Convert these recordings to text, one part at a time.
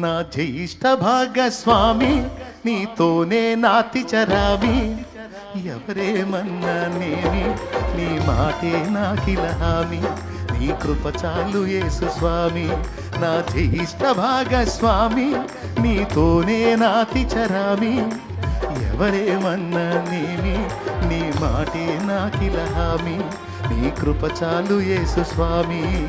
నా జ్యేష్ఠ భాగస్వామి నీతోనే నాతి చరామి. ఎవరేమన్నా నేమి నీ మాటే నాకిల హామీ. నీ కృప చాలు యేసు స్వామి. నా జ్యేష్ఠ భాగస్వామి నీతోనే నాతి చరామి. ఎవరేమన్నా నేమి నీ మాటే నాకిల హామీ. నీ కృప చాలు యేసు స్వామి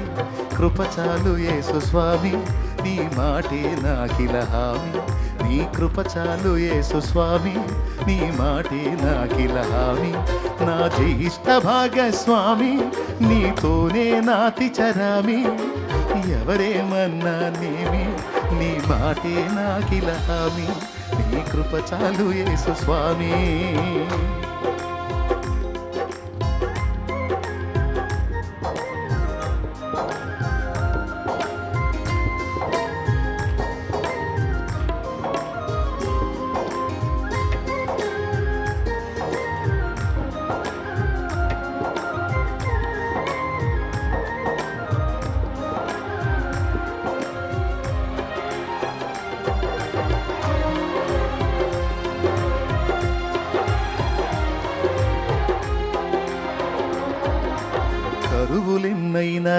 కృప చాలు యేసు స్వామి. నీ మాటే నాకిల హామీ. నీ కృప చాలు యేసు స్వామి నీ మాటే నాకిల హామీ. నా జ్యేష్ఠ భాగస్వామి నీతోనే నాతి చరామి. ఎవరేమన్నా నేమి నీ మాటే నాకిల హామీ. నీ కృప చాలు యేసు స్వామి.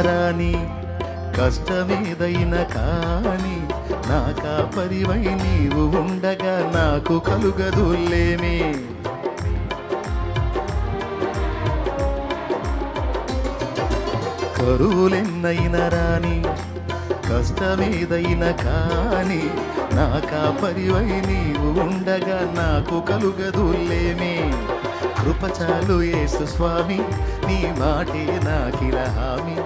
రాని కష్టమేదైనా కాని నా కాపరివై నీవు ఉండగా నాకు కలుగదులేమే కరువులెన్నైన రాని కష్టమేదైనా కాని నా కాపరివై నీవు ఉండగా నాకు కలుగదులేమే కృపచాలు యేసు స్వామి. నీ మాటే నాకిల హామీ.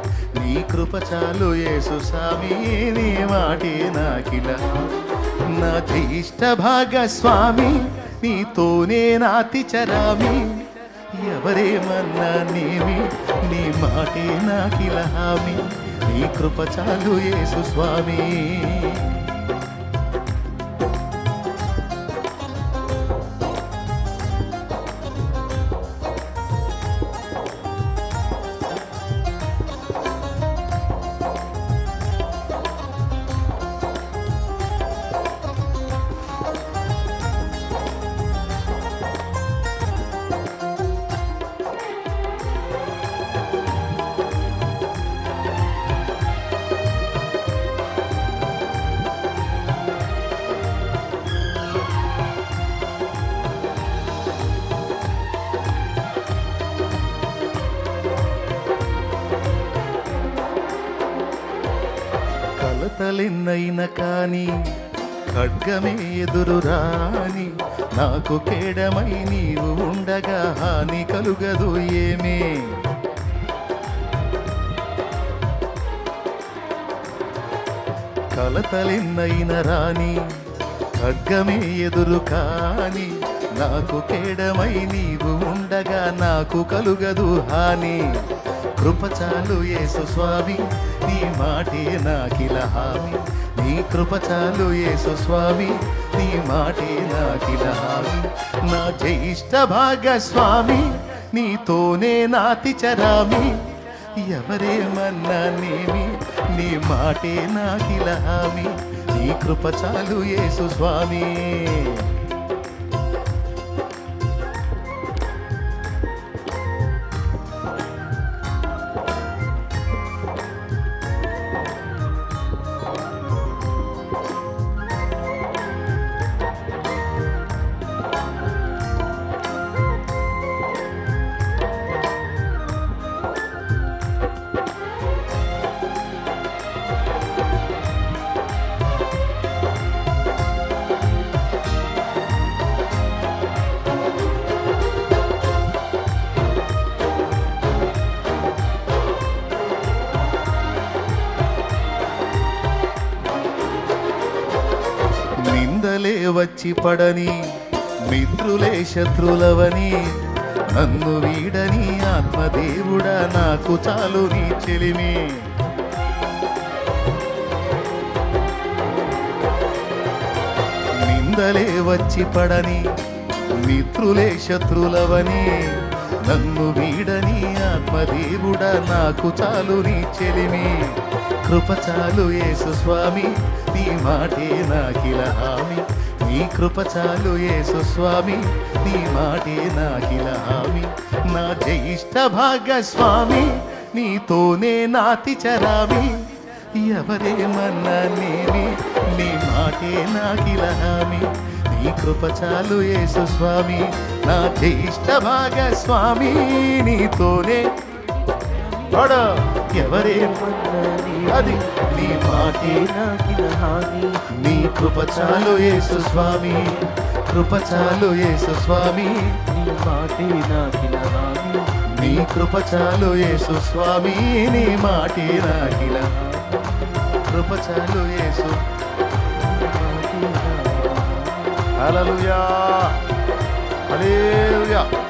నీ కృపచాలు యేసు స్వామి. నీ మాటే నాకిల నా జ్యేష్ఠ భాగస్వామి నీతోనే నాతి చరామి ఎవరేమన్నా నేమి నీ మాటే నాకిల హామీ. నీ కృపచాలు యేసు స్వామి. కలతలెన్నైన కాని ఖడ్గమే ఎదురు రాని నాకు కేడమై నీవు ఉండగా హాని కలుగదు ఏమే. కలతలెన్నైన రాని ఖడ్గమే ఎదురు కాని నాకు కేడమై నీవు ఉండగా నాకు కలుగదు హాని. కృపచాలు యేసు స్వామి నీ మాటే నాకిల హామీ. నీ కృపచాలు యేసు స్వామి నీ మాటే నాకిల హామీ. నా జ్యేష్ఠ భాగస్వామి నీతోనే నాతి చరామి ఎవరేమన్నా నేమి నీ మాటే నాకిల హామీ. నీ కృపచాలు యేసు స్వామి. వచ్చి పడని మిత్రులే శత్రులవని నన్ను వీడని ఆత్మదేవుడా నాకు చాలు నీ చెలిమి. నిందలే వచ్చి పడని మిత్రులే శత్రులవని నన్ను వీడని ఆత్మదేవుడా నాకు చాలు నీ చెలిమి. కృప చాలు యేసు స్వామి నీ మాటే నాకిల హామీ. నీ కృప చాలు యేసు స్వామి. నీ మాటే నాకిల హామీ నా జ్యేష్ఠ భాగస్వామి నీతోనే నాతి చరామి ఎవరేమన్నా నేమి నీ మాటే నాకిల హామీ నీ కృప చాలు యేసు స్వామి. నా జ్యేష్ఠ భాగస్వామి నీతోనే. వాడా ఎవరేమన్నా అది నీ మాటే నాకిన హాని. నీ కృప చాలు యేసు స్వామి. కృప చాలు యేసు స్వామి. నీ మాటే నాకిన హాని. నీ కృప చాలు యేసు స్వామి. నీ మాటే నాకిల కృప చాలు యేసు. హల్లెలూయా. హల్లెలూయా.